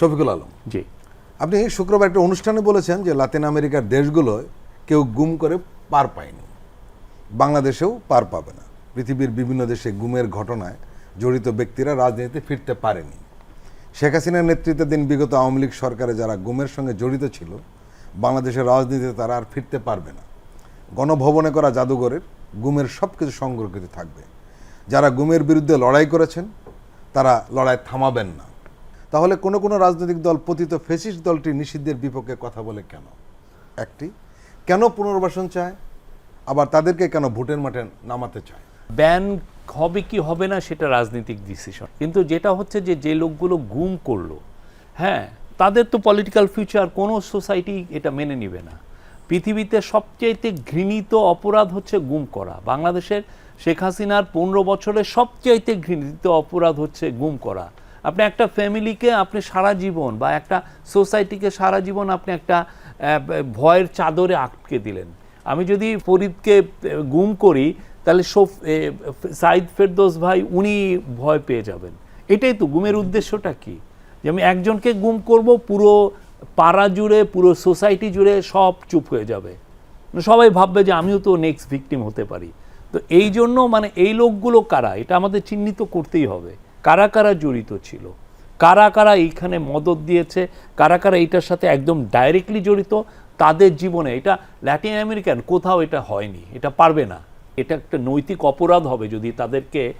শফিকুল আলম। জি। আপনি শুক্রবার একটা অনুষ্ঠানে বলেছেন যে লাতিন আমেরিকার দেশগুলোয় কেউ গুম করে পার পায়নি। বাংলাদেশেও পার পাবে না। পৃথিবীর বিভিন্ন দেশে গুমের ঘটনায় জড়িত ব্যক্তিরা রাজনীতিতে ফিরতে পারেনি। শেখ হাসিনার নেতৃত্বাধীন বিগত আওয়ামী লীগ সরকারে যারা গুমের সঙ্গে জড়িত ছিল বাংলাদেশের রাজনীতিতে তারা আর ফিরতে পারবে না। গণভবনে করা জাদুঘরের গুমের সব কিছু সংরক্ষিত থাকবে। যারা গুমের বিরুদ্ধে লড়াই করেছেন তারা লড়াই থামাবেন না। তাহলে কোনো কোনো রাজনৈতিক দল, পতিত ফেসিস্ট দলটি নিষিদ্ধের বিপক্ষে কথা বলে কেন? একটি, কেন পুনর্বাসন চায়? আবার তাদেরকে কেন ভোটের মাঠে নামাতে চায়? ব্যান হবে কি হবে না সেটা রাজনৈতিক ডিসিশন কিন্তু যেটা হচ্ছে যে যে লোকগুলো গুম করল হ্যাঁ তাদের তো পলিটিক্যাল ফিউচার কোনো সোসাইটি এটা মেনে নিবে না। পৃথিবীতে সবচাইতে ঘৃণিত অপরাধ হচ্ছে গুম করা। বাংলাদেশের শেখ হাসিনার পনেরো বছরের সবচাইতে ঘৃণিত অপরাধ হচ্ছে গুম করা। আপনি একটা ফ্যামিলিকে আপনি সারা জীবন বা একটা সোসাইটিকে সারা জীবন আপনি একটা ভয়ের চাদরে আটকে দিলেন। আমি যদি ফরিদকে গুম করি, তাহলে সফ সাইদ ফেরদোস ভাই উনি ভয় পেয়ে যাবেন। এটাই তো, গুমের উদ্দেশ্যটা কি? যে আমি একজনকে গুম করব, পুরো পাড়া জুড়ে, পুরো সোসাইটি জুড়ে সব চুপ হয়ে যাবে। সবাই ভাববে যে আমিও তো নেক্সট ভিকটিম হতে পারি। তো এই জন্য মানে এই লোকগুলো কারা? এটা আমাদের চিহ্নিত করতেই হবে। কারা কারা জড়িত ছিল? কারা কারা এইখানে মদত দিয়েছে? কারা কারা এইটার সাথে একদম ডাইরেক্টলি জড়িত? তাদের জীবনে এটা ল্যাটিন আমেরিকান কোথাও এটা হয়নি এটা পারবে না। এটা একটা নৈতিক অপরাধ হবে যদি তাদেরকে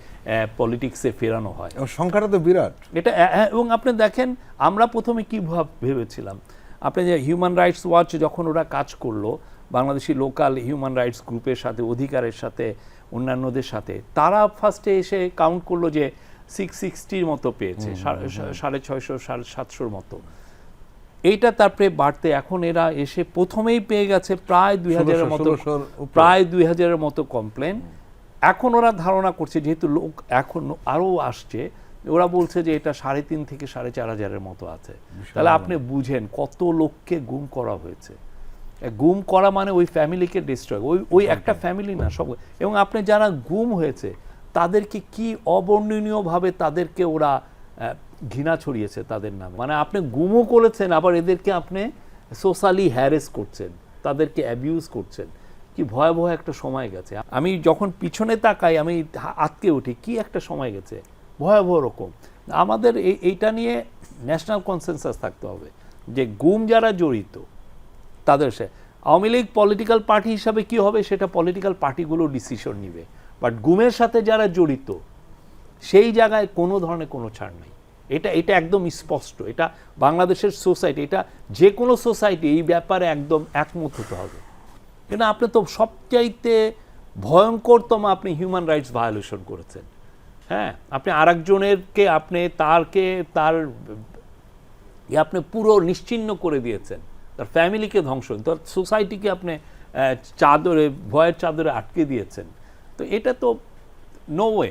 পলিটিক্সে ফেরানো হয়। এবং সংখ্যাটা তো বিরাট। এটা এ- এ- এবং আপনি দেখেন আমরা প্রথমে কি ভাব ভেবেছিলাম? আপনি যে হিউম্যান রাইটস ওয়াচ যখন ওরা কাজ করল বাংলাদেশি লোকাল হিউম্যান রাইটস গ্রুপের সাথে অধিকারের সাথে অন্যান্যদের সাথে তারা ফার্স্টে এসে কাউন্ট করল যে সিক্স সিক্সটির মতো পেয়েছে সাড়ে ছয়শো সাড়ে সাতশোর মতো। এইটা তারপরে বাড়তে এখন এরা এসে প্রথমেই পেয়ে গেছে প্রায় দুই হাজারের মতো প্রায় দুই হাজারের মতো কমপ্লেন। এখন ওরা ধারণা করছে যেহেতু লোক এখন আরও আসছে ওরা বলছে যে এটা সাড়ে তিন থেকে সাড়ে চার হাজারের মতো আছে। তাহলে আপনি বুঝেন কত লোককে গুম করা হয়েছে। গুম করা মানে ওই ফ্যামিলিকে ডিস্ট্রয় ওই ওই একটা ফ্যামিলি না সব এবং আপনি যারা গুম হয়েছে তাদেরকে কি অবর্ণনীয়ভাবে তাদেরকে ওরা ঘৃণা ছড়িয়েছে তাদের নামে? মানে আপনি গুমও করেছেন, আবার এদেরকে আপনি সোশ্যালি হ্যারেস করছেন, তাদেরকে অ্যাবিউজ করছেন। কি ভয়াবহ একটা সময় গেছে। আমি যখন পিছনে তাকাই, আমি আটকে উঠি, কি একটা সময় গেছে? ভয়াবহ রকম। আমাদের এই- এইটা নিয়ে ন্যাশনাল কনসেনসাস থাকতে হবে, যে গুম যারা জড়িত, তাদের সে, আওয়ামী লীগ পলিটিক্যাল পার্টি হিসাবে কি হবে? সেটা পলিটিক্যাল পার্টিগুলো ডিসিশন নিবে। বাট গুমের সাথে যারা জড়িত, সেই জায়গায় কোনো ধরনের কোনো ছাড় নেই। এটা এটা একদম স্পষ্ট। এটা বাংলাদেশের সোসাইটি, এটা যে কোনো সোসাইটি এই ব্যাপারে একদম একমত হতে হবে। কেন, আপনি তো সবচাইতে ভয়ঙ্করতম আপনি হিউম্যান রাইটস ভায়োলেশন করেছেন। হ্যাঁ আপনি আরেকজনেরকে, আপনি তারকে, তার আপনি পুরো নিশ্চিহ্ন করে দিয়েছেন। তার ফ্যামিলিকে ধ্বংস, তার সোসাইটিকে আপনি চাদরে, ভয়ের চাদরে আটকে দিয়েছেন। তো এটা তো নো ওয়ে